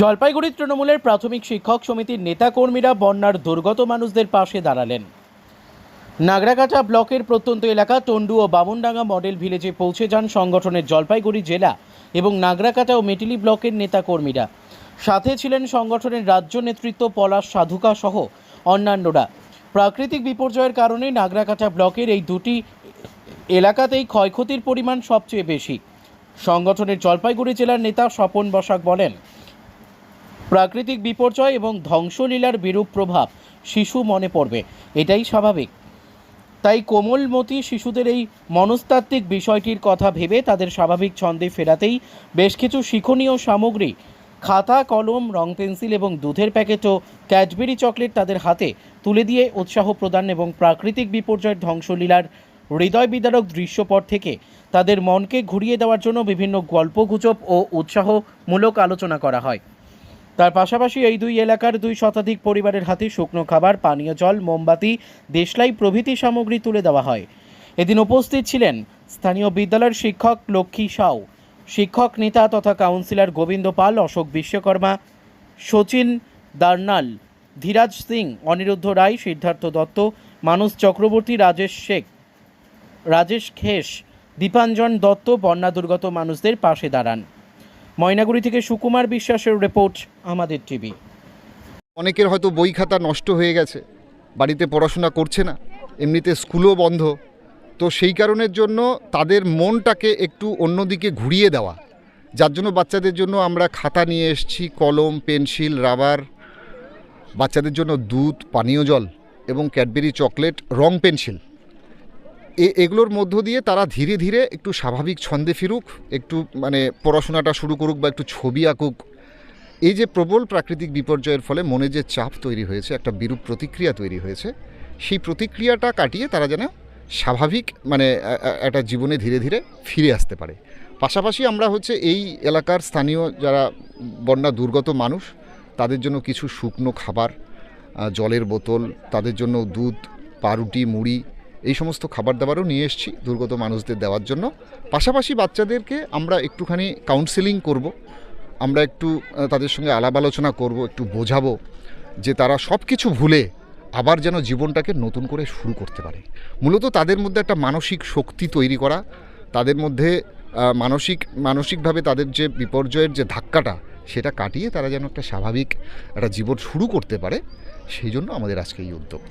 জলপাইগুড়ি তৃণমূলের প্রাথমিক শিক্ষক সমিতির নেতাকর্মীরা বন্যার দুর্গত মানুষদের পাশে দাঁড়ালেন। নাগরাকাটা ব্লকের প্রত্যন্ত এলাকা টন্ডু ও বামুনডাঙ্গা মডেল ভিলেজে পৌঁছে যান সংগঠনের জলপাইগুড়ি জেলা এবং নাগরাকাটা ও মেটিলি ব্লকের নেতাকর্মীরা। সাথে ছিলেন সংগঠনের রাজ্য নেতৃত্ব পলাশ সাধুকা সহ অন্যান্যরা। প্রাকৃতিক বিপর্যয়ের কারণে নাগরাকাটা ব্লকের এই দুটি এলাকাতেই ক্ষয়ক্ষতির পরিমাণ সবচেয়ে বেশি। সংগঠনের জলপাইগুড়ি জেলার নেতা স্বপন বসাক বলেন প্রাকৃতিক বিপর্যয় এবং ধ্বংসলীলার বিরূপ প্রভাব শিশু মনে পড়বে, এটাই স্বাভাবিক। তাই কোমলমতি শিশুদের এই মনস্তাত্ত্বিক বিষয়টির কথা ভেবে তাদের স্বাভাবিক ছন্দে ফেরাতেই বেশ কিছু শিক্ষণীয় সামগ্রী, খাতা, কলম, রং পেন্সিল এবং দুধের প্যাকেট ও ক্যাডবেরি চকলেট তাদের হাতে তুলে দিয়ে উৎসাহ প্রদান এবং প্রাকৃতিক বিপর্যয়ের ধ্বংসলীলার হৃদয় বিদারক দৃশ্যপট থেকে তাদের মনকে ঘুরিয়ে দেওয়ার জন্য বিভিন্ন গল্পগুজব ও উৎসাহমূলক আলোচনা করা হয়। তার পাশাপাশি এই দুই এলাকার দুই শতাধিক পরিবারের হাতে শুকনো খাবার, পানীয় জল, মোমবাতি, দেশলাই প্রভৃতি সামগ্রী তুলে দেওয়া হয়। এদিন উপস্থিত ছিলেন স্থানীয় বিদ্যালয়ের শিক্ষক লক্ষ্মী সাউ, শিক্ষক নেতা তথা কাউন্সিলর গোবিন্দ পাল, অশোক বিশ্বকর্মা সচিন দার্নাল, ধীরাজ সিং, অনিরুদ্ধ রায়, সিদ্ধার্থ দত্ত, মানস চক্রবর্তী, রাজেশ শেখ, রাজেশ খেস দীপাঞ্জন দত্ত, বন্যা দুর্গত মানুষদের পাশে দাঁড়ান। ময়নাগুড়ি থেকে সুকুমার বিশ্বাসের রিপোর্ট আমাদের টিভি। অনেকের হয়তো বই খাতা নষ্ট হয়ে গেছে, বাড়িতে পড়াশোনা করছে না, এমনিতে স্কুলও বন্ধ। তো সেই কারণের জন্য তাদের মনটাকে একটু অন্যদিকে ঘুরিয়ে দেওয়া। যার জন্য বাচ্চাদের জন্য আমরা খাতা নিয়ে এসেছি, কলম, পেন্সিল, রাবার। বাচ্চাদের জন্য দুধ, পানীয় জল এবং ক্যাডবেরি চকলেট, রং পেন্সিল। এগুলোর মধ্য দিয়ে তারা ধীরে ধীরে একটু স্বাভাবিক ছন্দে ফিরুক, একটু মানে পড়াশোনাটা শুরু করুক বা একটু ছবি আঁকুক। এই যে প্রবল প্রাকৃতিক বিপর্যয়ের ফলে মনে যে চাপ তৈরি হয়েছে, একটা বিরূপ প্রতিক্রিয়া তৈরি হয়েছে, সেই প্রতিক্রিয়াটা কাটিয়ে তারা যেন স্বাভাবিক মানে একটা জীবনে ধীরে ধীরে ফিরে আসতে পারে। পাশাপাশি আমরা হচ্ছে এই এলাকার স্থানীয় যারা বন্যা দুর্গত মানুষ, তাদের জন্য কিছু শুকনো খাবার জলের বোতল, তাদের জন্য দুধ, পাউরুটি, মুড়ি এই সমস্ত খাবার দাবারও নিয়ে এসেছি দুর্গত মানুষদের দেওয়ার জন্য। পাশাপাশি বাচ্চাদেরকে আমরা একটুখানি কাউন্সেলিং করব। আমরা একটু তাদের সঙ্গে আলাপ আলোচনা করব, একটু বোঝাবো যে তারা সব কিছু ভুলে আবার যেন জীবনটাকে নতুন করে শুরু করতে পারে। মূলত তাদের মধ্যে একটা মানসিক শক্তি তৈরি করা, তাদের মধ্যে মানসিক, মানসিকভাবে তাদের যে বিপর্যয়ের যে ধাক্কাটা, সেটা কাটিয়ে তারা যেন একটা স্বাভাবিক একটা জীবন শুরু করতে পারে, সেই জন্য আমাদের আজকে এই উদ্যোগ।